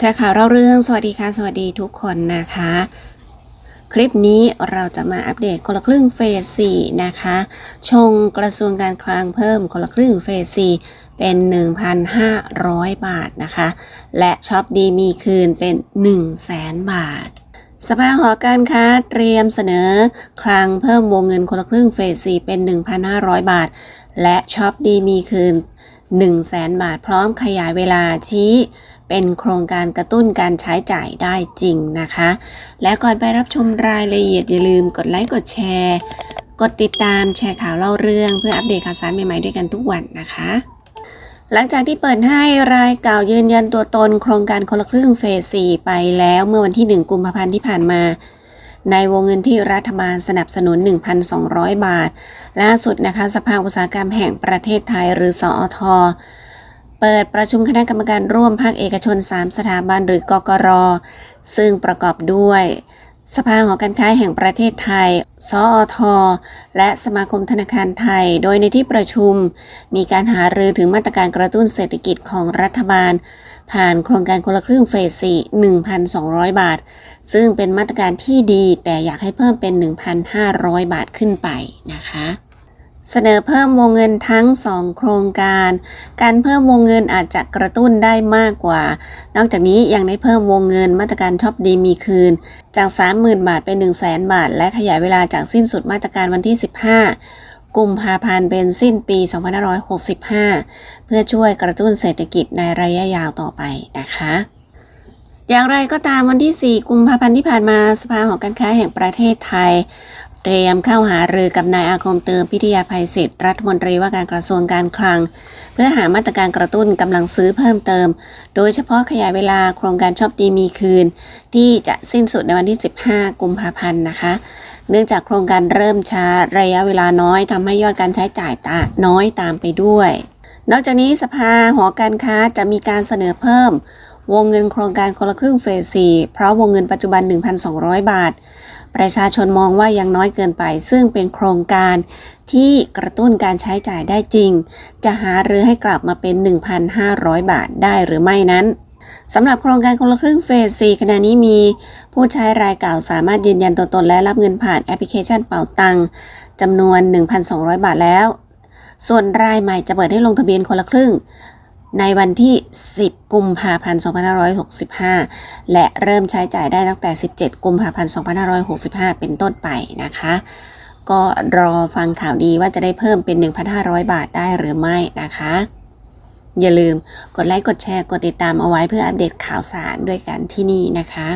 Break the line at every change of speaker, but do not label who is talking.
แชร์ข่าวเล่าเรื่องสวัสดีค่ะสวัสดีทุกคนนะคะ คลิปนี้เราจะมาอัปเดตคนละครึ่งเฟส 4 นะคะ ชงกระทรวงการคลังเพิ่มคนละครึ่งเฟส 4 เป็น 1,500 บาทนะคะ และช็อปดีมีคืนเป็น 100,000 บาทสภาหอการค้าเตรียมเสนอ คลังเพิ่มวงเงินคนละครึ่งเฟส 4 เป็น 1,500 บาท และช็อปดีมีคืน 1 0 0 0 0 0 บาท พร้อมขยายเวลาชี้ เป็นโครงการกระตุ้นการใช้จ่ายได้จริงนะคะ และก่อนไปรับชมรายละเอียดอย่าลืมกดไลค์กดแชร์ กดติดตามแชร์ข่าวเล่าเรื่องเพื่ออัปเดตข่าวสารใหม่ๆด้วยกันทุกวันนะคะหลังจากที่เปิดให้รายเก่ายืนยันตัวตนโครงการคนละครึ่งเฟส 4 ไปแล้วเมื่อวันที่ 1 กุมภาพันธ์ที่ผ่านมา ในวงเงินที่รัฐบาลสนับสนุน 1,200 บาท ล่าสุดนะคะสภาอุตสาหกรรมแห่งประเทศไทยหรือสอท เปิดประชุมคณะกรรมการร่วมภาคเอกชน 3 สถาบันหรือกกร ซึ่งประกอบด้วย สภาหอการค้าแห่งประเทศไทย สอท และสมาคมธนาคารไทย โดยในที่ประชุม มีการหารือถึงมาตรการกระตุ้นเศรษฐกิจของรัฐบาล ผ่านโครงการคนละครึ่งเฟส4 1,200 บาท ซึ่งเป็นมาตรการที่ดีแต่อยากให้เพิ่มเป็น 1,500 บาทขึ้นไปนะคะ เสนอเพิ่มวงเงินทั้ง 2 โครงการ การเพิ่มวงเงินอาจจะกระตุ้นได้มากกว่า นอกจากนี้ยังได้เพิ่มวงเงินมาตรการช็อปดีมีคืน จาก 30,000 บาทเป็น 1 0 0 0 0 0 บาท และขยายเวลาจากสิ้นสุดมาตรการวันที่ 15 กุมภาพันธ์เป็นสิ้นปี 2565 เพื่อช่วยกระตุ้นเศรษฐกิจในระยะยาวต่อไปนะคะอย่างไรก็ตามวันที่ 4 กุมภาพันธ์ที่ผ่านมาสภาหอการค้าแห่งประเทศไทย เตรียมเข้าหารือกับนายอาคมเติมพิทยาภัยศิษย์รัฐมนตรีว่าการกระทรวงการคลัง เพื่อหามาตรการกระตุ้นกำลังซื้อเพิ่มเติม โดยเฉพาะขยายเวลาโครงการชอปดีมีคืน ที่จะสิ้นสุดในวันที่ 15 กุมภาพันธ์นะคะ เนื่องจากโครงการเริ่มช้าระยะเวลาน้อยทำให้ยอดการใช้จ่ายตาน้อยตามไปด้วย นอกจากนี้สภาหอการค้าจะมีการเสนอเพิ่ม วงเงินโครงการคนละครึ่งเฟส4เพราะวงเงินปัจจุบัน 1,200 บาท ประชาชนมองว่ายังน้อยเกินไป ซึ่งเป็นโครงการที่กระตุ้นการใช้จ่ายได้จริง จะหารือให้กลับมาเป็น 1,500 บาทได้หรือไม่นั้นสำหรับโครงการคนละครึ่งเฟส 4 ขณะนี้มี ผู้ใช้รายเก่าสามารถยืนยันตัวตนและรับเงินผ่านแอปพลิเคชันเป๋าตังจำนวน 1,200 บาทแล้ว ส่วนรายใหม่จะเปิดให้ลงทะเบียนคนละครึ่ง ในวันที่ 10 กุมภาพันธ์ 2565 และเริ่มใช้จ่ายได้ตั้งแต่ 17 กุมภาพันธ์ 2565 เป็นต้นไปนะคะ ก็รอฟังข่าวดีว่าจะได้เพิ่มเป็น 1,500 บาทได้หรือไม่นะคะ อย่าลืมกดไลค์ กดแชร์ กดติดตามเอาไว้เพื่ออัปเดตข่าวสารด้วยกันที่นี่นะคะ